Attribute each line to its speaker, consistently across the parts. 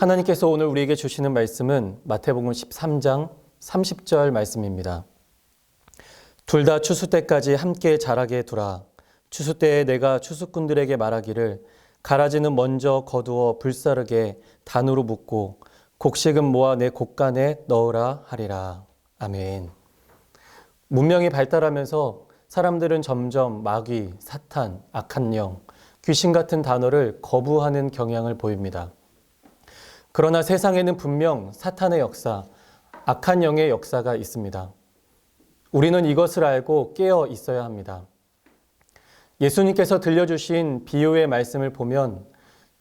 Speaker 1: 하나님께서 오늘 우리에게 주시는 말씀은 마태복음 13장 30절 말씀입니다. 둘 다 추수 때까지 함께 자라게 두라. 추수 때에 내가 추수꾼들에게 말하기를 가라지는 먼저 거두어 불사르게 단으로 묶고 곡식은 모아 내 곡간에 넣으라 하리라. 아멘. 문명이 발달하면서 사람들은 점점 마귀, 사탄, 악한 영, 귀신 같은 단어를 거부하는 경향을 보입니다. 그러나 세상에는 분명 사탄의 역사, 악한 영의 역사가 있습니다. 우리는 이것을 알고 깨어 있어야 합니다. 예수님께서 들려주신 비유의 말씀을 보면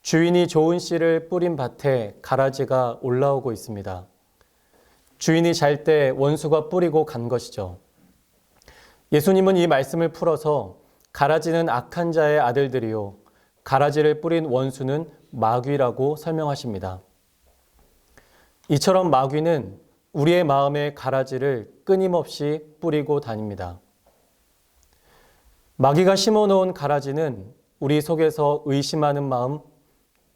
Speaker 1: 주인이 좋은 씨를 뿌린 밭에 가라지가 올라오고 있습니다. 주인이 잘 때 원수가 뿌리고 간 것이죠. 예수님은 이 말씀을 풀어서 가라지는 악한 자의 아들들이요. 가라지를 뿌린 원수는 마귀라고 설명하십니다. 이처럼 마귀는 우리의 마음의 가라지를 끊임없이 뿌리고 다닙니다. 마귀가 심어 놓은 가라지는 우리 속에서 의심하는 마음,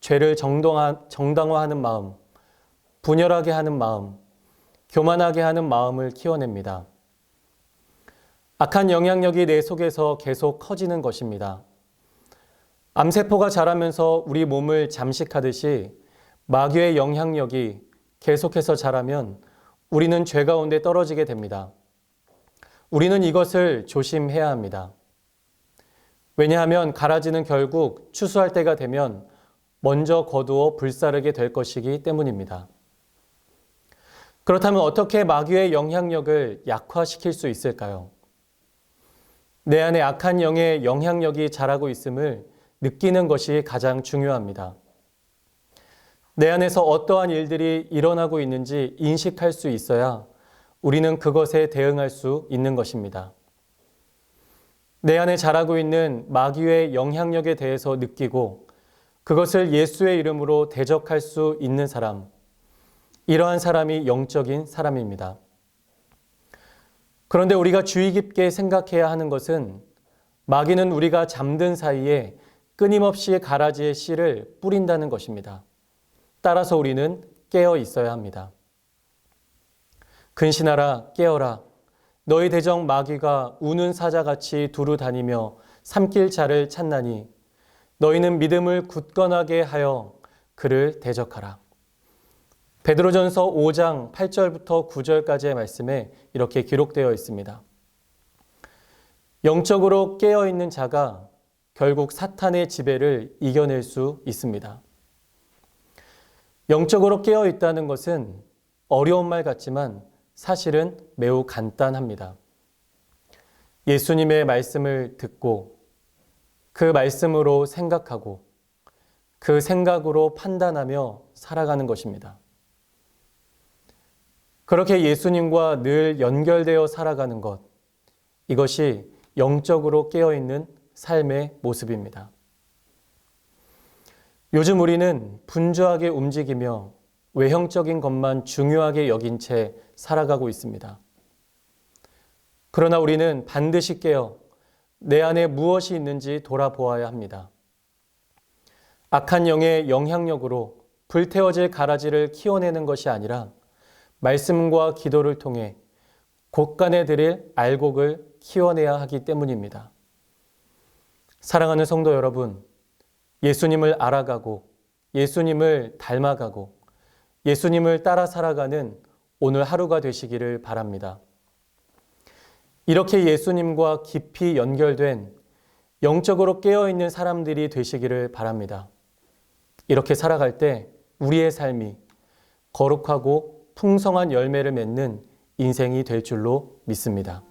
Speaker 1: 죄를 정당화하는 마음, 분열하게 하는 마음, 교만하게 하는 마음을 키워냅니다. 악한 영향력이 내 속에서 계속 커지는 것입니다. 암세포가 자라면서 우리 몸을 잠식하듯이 마귀의 영향력이 계속해서 자라면 우리는 죄 가운데 떨어지게 됩니다. 우리는 이것을 조심해야 합니다. 왜냐하면 가라지는 결국 추수할 때가 되면 먼저 거두어 불사르게 될 것이기 때문입니다. 그렇다면 어떻게 마귀의 영향력을 약화시킬 수 있을까요? 내 안에 악한 영의 영향력이 자라고 있음을 느끼는 것이 가장 중요합니다. 내 안에서 어떠한 일들이 일어나고 있는지 인식할 수 있어야 우리는 그것에 대응할 수 있는 것입니다. 내 안에 자라고 있는 마귀의 영향력에 대해서 느끼고 그것을 예수의 이름으로 대적할 수 있는 사람, 이러한 사람이 영적인 사람입니다. 그런데 우리가 주의 깊게 생각해야 하는 것은 마귀는 우리가 잠든 사이에 끊임없이 가라지의 씨를 뿌린다는 것입니다. 따라서 우리는 깨어 있어야 합니다. 근신하라 깨어라 너희 대적 마귀가 우는 사자같이 두루 다니며 삼킬 자를 찾나니 너희는 믿음을 굳건하게 하여 그를 대적하라. 베드로전서 5장 8절부터 9절까지의 말씀에 이렇게 기록되어 있습니다. 영적으로 깨어 있는 자가 결국 사탄의 지배를 이겨낼 수 있습니다. 영적으로 깨어 있다는 것은 어려운 말 같지만 사실은 매우 간단합니다. 예수님의 말씀을 듣고 그 말씀으로 생각하고 그 생각으로 판단하며 살아가는 것입니다. 그렇게 예수님과 늘 연결되어 살아가는 것, 이것이 영적으로 깨어있는 삶의 모습입니다. 요즘 우리는 분주하게 움직이며 외형적인 것만 중요하게 여긴 채 살아가고 있습니다. 그러나 우리는 반드시 깨어 내 안에 무엇이 있는지 돌아보아야 합니다. 악한 영의 영향력으로 불태워질 가라지를 키워내는 것이 아니라 말씀과 기도를 통해 곳간에 드릴 알곡을 키워내야 하기 때문입니다. 사랑하는 성도 여러분, 예수님을 알아가고 예수님을 닮아가고 예수님을 따라 살아가는 오늘 하루가 되시기를 바랍니다. 이렇게 예수님과 깊이 연결된 영적으로 깨어있는 사람들이 되시기를 바랍니다. 이렇게 살아갈 때 우리의 삶이 거룩하고 풍성한 열매를 맺는 인생이 될 줄로 믿습니다.